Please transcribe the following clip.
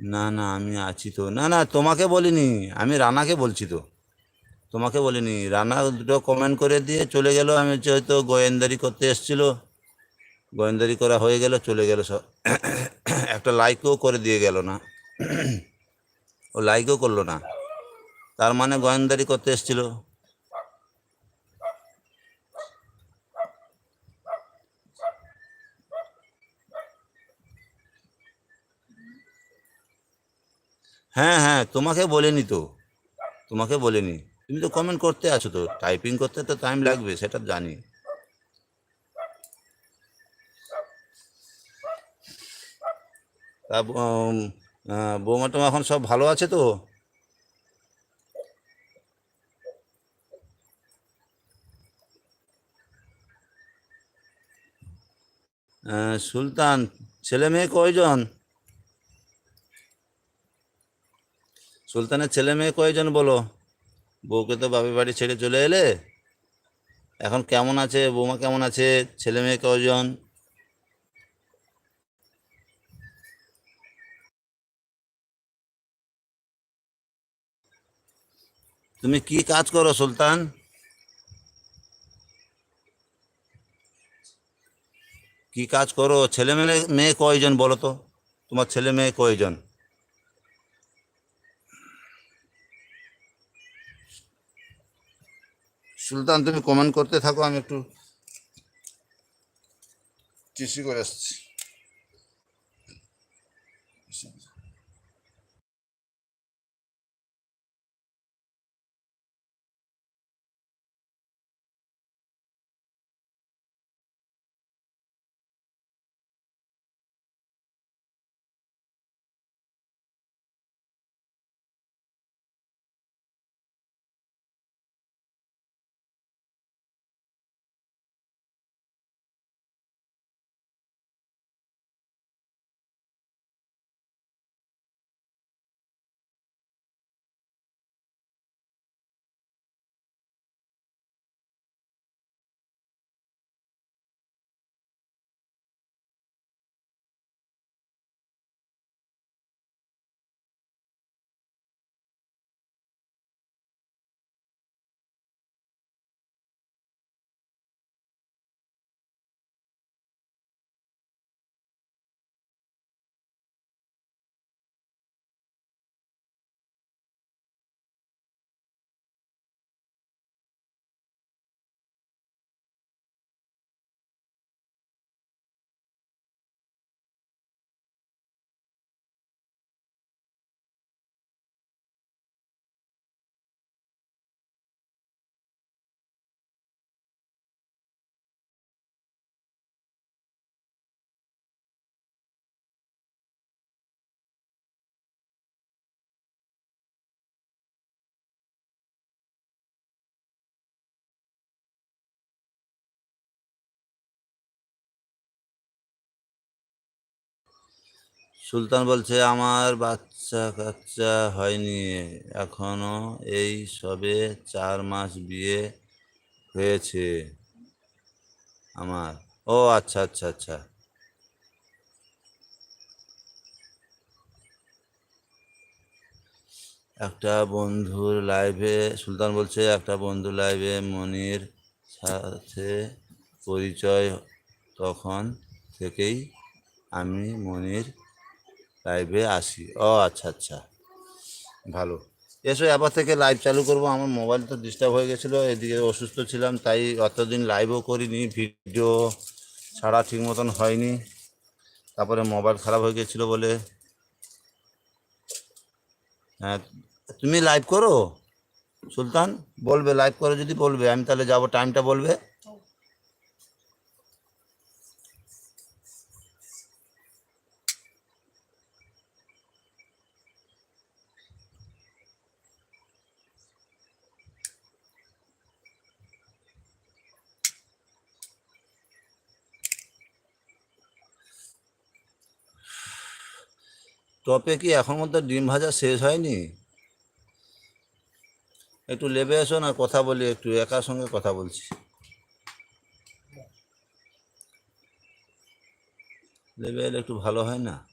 না না, আমি আছি তো। না না, তোমাকে বলিনি, আমি রানাকে বলছি তো। তোমাকে বলিনি, রানা দুটো কমেন্ট করে দিয়ে চলে গেল, আমি হয়তো গোয়েন্দারি করতে এসছিল। গোয়েন্দারি করা হয়ে গেল, চলে গেল সব। একটা লাইকও করে দিয়ে গেল না। ও লাইকও করল না। তার মানে গোয়েন্দারি করতে এসছিল। হ্যাঁ হ্যাঁ তোমাকে বলিনি তো। তোমাকে বলিনি। তুমি তো কমেন্ট করতে আছো তো। টাইপিং করতে তো টাইম লাগবে, সেটা জানি। তা বৌমা টৌমা এখন সব ভালো আছে তো? সুলতান, ছেলে মেয়ে কয়জন? সুলতানের ছেলে মেয়ে কয়জন বলো? বউকে তো বাপের বাড়ি ছেড়ে চলে এলে? এখন কেমন আছে? বৌমা কেমন আছে? ছেলে মেয়ে কয়জন? তুমি কি কাজ করো সুলতান? কি কাজ করো? ছেলে মেয়ে মেয়ে কয়জন বলো তো? তোমার ছেলে মেয়ে কয়জন? সুলতান তুমি কমেন্ট করতে থাকো আমি একটু টিসি করে আসছি। সুলতান বলছে, আমার বাচ্চা কাচ্চা হয়নি এখনও, এই সবে চার মাস বিয়ে হয়েছে আমার। ও আচ্ছা আচ্ছা আচ্ছা। একটা বন্ধুর লাইভে সুলতান বলছে, একটা বন্ধু লাইভে মনির সাথে পরিচয় তখন থেকেই আমি মনির লাইভে আসি। ও আচ্ছা আচ্ছা। ভালো। এসো এবার থেকে লাইভ চালু করব। আমার মোবাইল তো ডিস্টার্ব হয়ে গেছিল, এদিকে অসুস্থ ছিলাম, তাই অতদিন লাইভও করিনি ভিডিও ছাড়া ঠিক মতন হয়নি। তারপরে মোবাইল খারাপ হয়ে গেছিল বলে। হ্যাঁ তুমি লাইভ করো? সুলতান, বলবে লাইভ করো, যদি বলবে। আমি তাহলে যাব টাইমটা বলবে? টপে কি এখন মধ্যে ডিম ভাজা শেষ হয়নি? একটু লেবে এসো না, কথা বলি একটু, একার সঙ্গে কথা বলছি। লেবে এলে একটু ভালো হয় না?